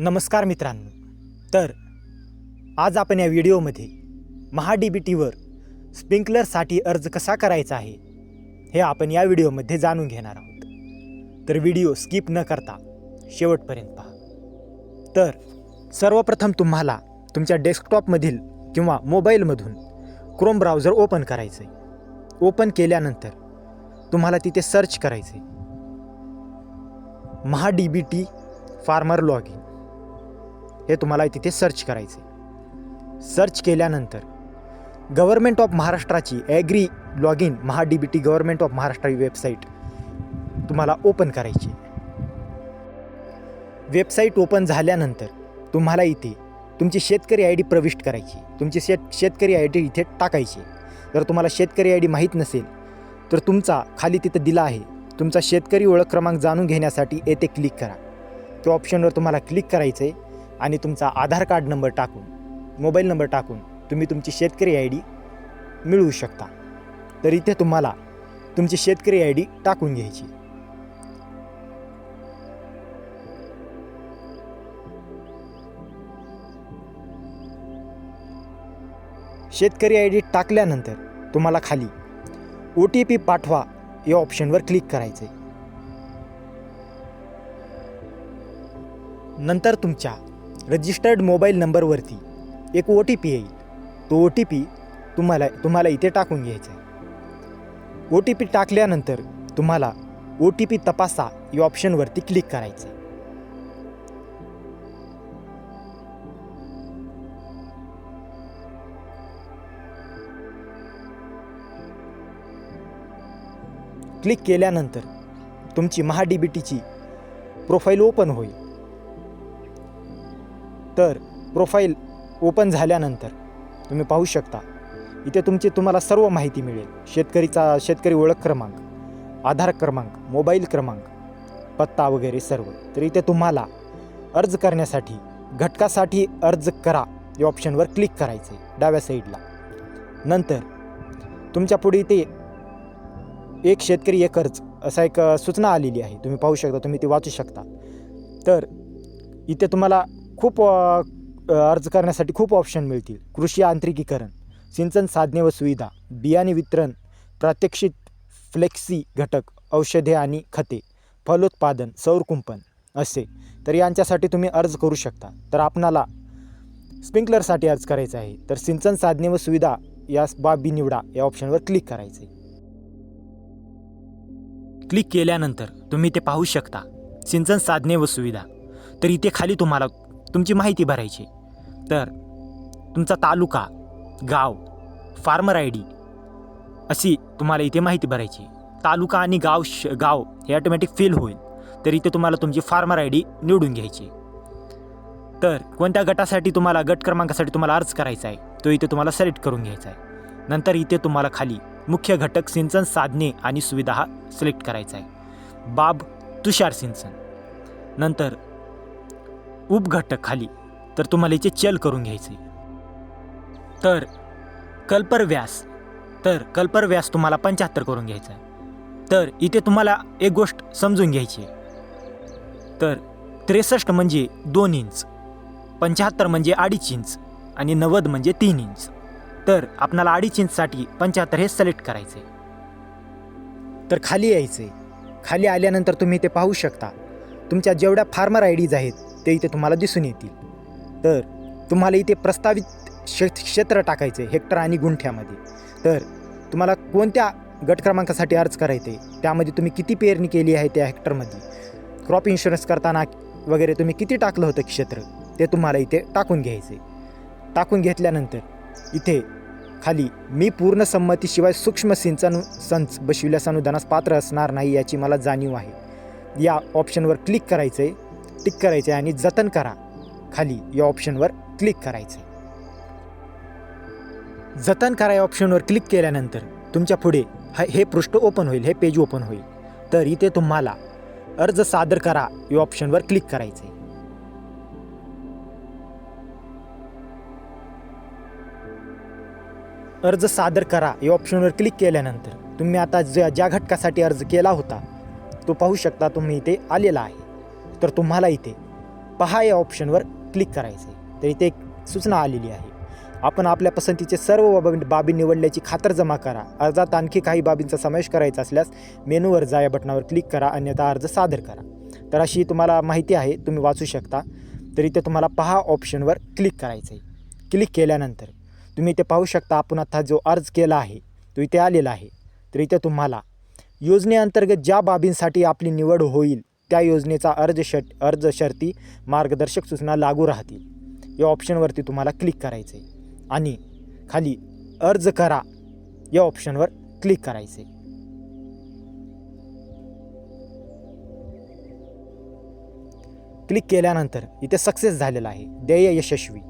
नमस्कार मित्रांनो. तर आज आपण या व्हिडिओमध्ये महा डी बी टीवर स्प्रिंकलरसाठी अर्ज कसा करायचा आहे हे आपण या व्हिडिओमध्ये जाणून घेणार आहोत. तर व्हिडिओ स्किप न करता शेवटपर्यंत पहा. तर सर्वप्रथम तुम्हाला तुमच्या डेस्कटॉपमधील किंवा मोबाईलमधून क्रोम ब्राउझर ओपन करायचं आहे ओपन केल्यानंतर तुम्हाला तिथे सर्च करायचं आहे Maha D B T farmer log in हे तुम्हाला तिथे सर्च करायचे. सर्च केल्यानंतर गव्हर्मेंट ऑफ महाराष्ट्राची agri log in Maha D B T government of Maharashtra he website तुम्हाला ओपन करायची. वेबसाईट ओपन झाल्यानंतर तुम्हाला इथे तुमची शेतकरी आय डी प्रविष्ट करायची. तुमची शेत शेतकरी आय डी इथे टाकायची. जर तुम्हाला शेतकरी आय डी माहीत नसेल तर तुमचा खाली तिथं दिला आहे. तुमचा शेतकरी ओळख क्रमांक जाणून घेण्यासाठी येथे क्लिक करा. त्या ऑप्शनवर तुम्हाला क्लिक करायचं आहे आणि तुमचा आधार कार्ड नंबर टाकून मोबाईल नंबर टाकून तुम्ही तुमची शेतकरी आय डी मिळवू शकता. तर इथे तुम्हाला तुमची शेतकरी आय डी टाकून घ्यायची. शेतकरी आय डी टाकल्यानंतर तुम्हाला खाली ओ टी पी पाठवा या ऑप्शनवर क्लिक करायचं आहे नंतर तुमच्या रजिस्टर्ड मोबाईल नंबरवरती एक ओ टी पी येईल. तो ओ टी पी तुम्हाला तुम्हाला इथे टाकून घ्यायचा आहे. ओ टी पी टाकल्यानंतर तुम्हाला ओ टी पी तपासा या ऑप्शनवरती क्लिक करायचं आहे. क्लिक केल्यानंतर तुमची महा डी बी टीची प्रोफाईल ओपन होईल. तर प्रोफाईल ओपन झाल्यानंतर तुम्ही पाहू शकता. इथे तुमची तुम्हाला सर्व माहिती मिळेल. शेतकरीचा शेतकरी ओळख क्रमांक आधार क्रमांक मोबाईल क्रमांक पत्ता वगैरे सर्व. तर इथे तुम्हाला अर्ज करण्यासाठी घटकासाठी अर्ज करा. या ऑप्शनवर क्लिक करायचे डाव्या साईडला. नंतर तुमच्यापुढे इथे एक शेतकरी एक अर्ज असा एक सूचना आलेली आहे. तुम्ही पाहू शकता तुम्ही ती वाचू शकता. तर इथे तुम्हाला खूप अर्ज करण्यासाठी खूप ऑप्शन मिळतील. कृषी यांत्रिकीकरण सिंचन साधने व सुविधा बियाणे वितरण प्रात्यक्षित फ्लेक्सी घटक औषधे आणि खते फलोत्पादन सौरकुंपण असे. तर यांच्यासाठी तुम्ही अर्ज करू शकता. तर आपणाला स्प्रिंकलरसाठी अर्ज करायचा आहे. तर सिंचन साधने व सुविधा या बाबी निवडा या ऑप्शनवर क्लिक करायचे. क्लिक केल्यानंतर तुम्ही ते पाहू शकता. सिंचन साधने व सुविधा. तर इथे खाली तुम्हाला तुमची माहिती भरायची. तर तुमचा तालुका गाव फार्मर आय डी अशी तुम्हाला इथे माहिती भरायची. तालुका आणि गाव श गाव हे ऑटोमॅटिक फिल होईल. तर इथे तुम्हाला तुमची फार्मर आय डी निवडून घ्यायची. तर कोणत्या गटासाठी तुम्हाला गट क्रमांकासाठी तुम्हाला अर्ज करायचा आहे तो इथे तुम्हाला सिलेक्ट करून घ्यायचा आहे. नंतर इथे तुम्हाला खाली मुख्य घटक सिंचन साधने आणि सुविधा हा सिलेक्ट करायचा आहे. बाब तुषार सिंचन. नंतर उपघटक खाली तर तुम्हाला इथे चल करून घ्यायचे. तर कल्पर व्यास तर कल्पर व्यास तुम्हाला पंच्याहत्तर करून घ्यायचा तर इथे तुम्हाला एक गोष्ट समजून घ्यायची तर त्रेसष्ट म्हणजे दोन इंच पंच्याहत्तर म्हणजे अडीच इंच आणि नव्वद म्हणजे तीन इंच. तर आपणाला अडीच इंचसाठी पंच्याहत्तर हे सिलेक्ट करायचे. तर खाली यायचे. खाली आल्यानंतर तुम्ही ते पाहू शकता तुमच्या जेवढ्या फार्मर आय डीज आहेत ते इथे तुम्हाला दिसून येतील. तर तुम्हाला इथे प्रस्तावित क्षे क्षेत्र आहे हेक्टर आणि गुंठ्यामध्ये. तर तुम्हाला कोणत्या गट क्रमांकासाठी अर्ज करायचे त्यामध्ये तुम्ही किती पेरणी केली आहे त्या हेक्टरमध्ये? क्रॉप इन्शुरन्स करताना वगैरे तुम्ही किती टाकलं होतं क्षेत्र? ते तुम्हाला इथे टाकून घ्यायचे टाकून घेतल्यानंतर इथे खाली मी पूर्ण संमतीशिवाय सूक्ष्म सिंचन संच बसविल्यास अनुदानास पात्र असणार नाही याची मला जाणीव आहे. या ऑप्शनवर क्लिक करायचं आहे टिक करायचं आहे आणि जतन करा. खाली या ऑप्शनवर क्लिक करायचं आहे जतन करा या ऑप्शनवर क्लिक केल्यानंतर तुमच्यापुढे हा हे पृष्ठ ओपन होईल हे पेज ओपन होईल. तर इथे तुम्हाला अर्ज सादर करा या ऑप्शनवर क्लिक करायचं आहे अर्ज सादर करा या ऑप्शनवर क्लिक केल्यानंतर तुम्ही आता ज्या ज्या घटकासाठी अर्ज केला होता तो पाहू शकता तुम्ही इथे आलेला आहे. तर तुम्हाला इथे पहा या ऑप्शनवर क्लिक करायचं आहे तर इथे एक सूचना आलेली आहे. आपण आपल्या पसंतीचे सर्व बाबी बाबी निवडल्याची खातरजमा करा. अर्जात आणखी काही बाबींचा समावेश करायचा असल्यास मेनूवर जा या बटनावर क्लिक करा अन्यथा अर्ज सादर करा. तर अशी तुम्हाला माहिती आहे तुम्ही वाचू शकता. तर इथे तुम्हाला पहा ऑप्शनवर क्लिक करायचं आहे क्लिक केल्यानंतर तुम्ही इथे पाहू शकता आपण आता जो अर्ज केला आहे तो इथे आलेला आहे. तर इथे तुम्हाला योजनेअंतर्गत ज्या बाबींसाठी आपली निवड होईल त्या योजनेचा अर्ज शट अर्ज शर्ती मार्गदर्शक सूचना लागू राहतील. या ऑप्शनवरती तुम्हाला क्लिक करायचं आहे आणि खाली अर्ज करा. या ऑप्शनवर क्लिक करायचे क्लिक केल्यानंतर इथे सक्सेस झालेला आहे. देय यशस्वी.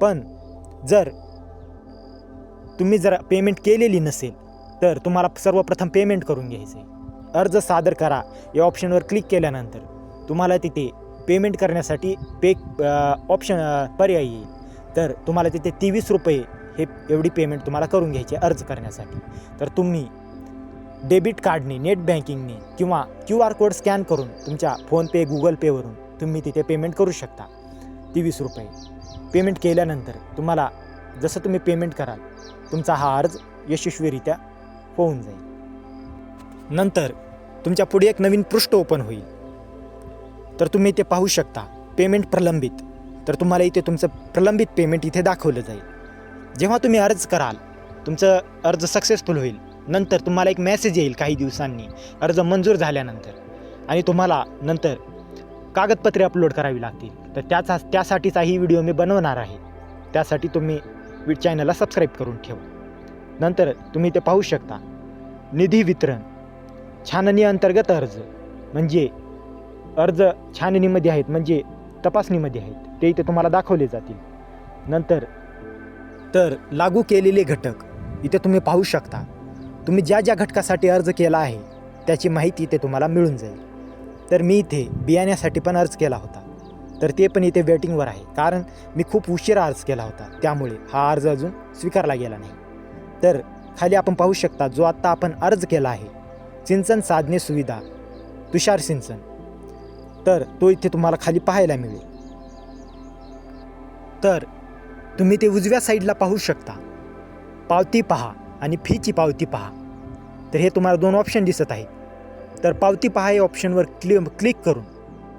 पण जर तुम्ही जर पेमेंट केलेली नसेल तर तुम्हाला सर्वप्रथम पेमेंट करून घ्यायचं आहे अर्ज सादर करा. या ऑप्शनवर क्लिक केल्यानंतर तुम्हाला तिथे पेमेंट करण्यासाठी पे ऑप्शन पर्याय येईल. तर तुम्हाला तिथे तेवीस रुपये हे एवढी पेमेंट तुम्हाला करून घ्यायची आहे अर्ज करण्यासाठी. तर तुम्ही डेबिट कार्डने नेट बँकिंगने किंवा क्यू आर कोड स्कॅन करून तुमच्या फोनपे गुगल पेवरून तुम्ही तिथे पेमेंट करू शकता. तेवीस रुपये. पेमेंट केल्यानंतर तुम्हाला जसं तुम्ही पेमेंट कराल तुमचा हा अर्ज यशस्वीरित्या होऊन जाईल. नंतर तुमच्यापुढे एक नवीन पृष्ठ ओपन होईल. तर तुम्ही ते पाहू शकता पेमेंट प्रलंबित. तर तुम्हाला इथे तुमचं प्रलंबित पेमेंट इथे दाखवलं जाईल. जेव्हा तुम्ही अर्ज कराल तुमचं अर्ज सक्सेसफुल होईल. नंतर तुम्हाला एक मेसेज येईल काही दिवसांनी अर्ज मंजूर झाल्यानंतर. आणि तुम्हाला नंतर कागदपत्रे अपलोड करावी लागतील. तर त्याचा त्यासाठीचा ही व्हिडिओ मी बनवणार आहे. त्यासाठी तुम्ही वि चॅनलला सबस्क्राईब करून ठेवा. नंतर तुम्ही ते पाहू शकता निधी वितरण. छाननी अंतर्गत अर्ज म्हणजे अर्ज छाननीमध्ये आहेत म्हणजे तपासणीमध्ये आहेत. ते इथे तुम्हाला दाखवले जातील. नंतर तर लागू केलेले घटक इथे तुम्ही पाहू शकता. तुम्ही ज्या ज्या घटकासाठी अर्ज केला आहे त्याची माहिती इथे तुम्हाला मिळून जाईल. तर मी इथे बियाण्यासाठी पण अर्ज केला होता. तर ते पण इथे वेटिंगवर आहे कारण मी खूप उशिरा अर्ज केला होता. त्यामुळे हा अर्ज अजून स्वीकारला गेला नाही. तर खाली आपण पाहू शकता जो आत्ता आपण अर्ज केला आहे सिंचन साधने सुविधा तुषार सिंचन. तर तो इथे तुम्हाला खाली पाहायला मिळेल. तर तुम्ही ते उजव्या साईडला पाहू शकता. पावती पहा आणि फीची पावती पहा. तर हे तुम्हाला दोन ऑप्शन दिसत आहेत. तर पावती पहा या ऑप्शनवर क्लि क्लिक करून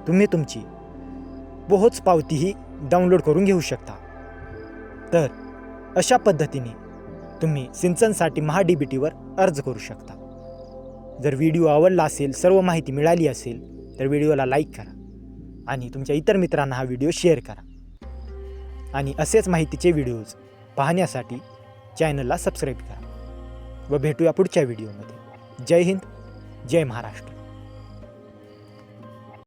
तुम्ही तुमची पोहोच पावती ही डाउनलोड करून घेऊ शकता. तर अशा पद्धतीने तुम्ही सिंचनसाठी महा डी बी टीवर अर्ज करू शकता. जर व्हिडिओ आवडला असेल सर्व माहिती मिळाली असेल तर व्हिडिओला लाईक करा आणि तुमच्या इतर मित्रांना हा व्हिडिओ शेअर करा. आणि असेच माहितीचे व्हिडिओज पाहण्यासाठी चॅनलला सबस्क्राईब करा. व भेटूया पुढच्या व्हिडिओमध्ये. जय हिंद जय महाराष्ट्र.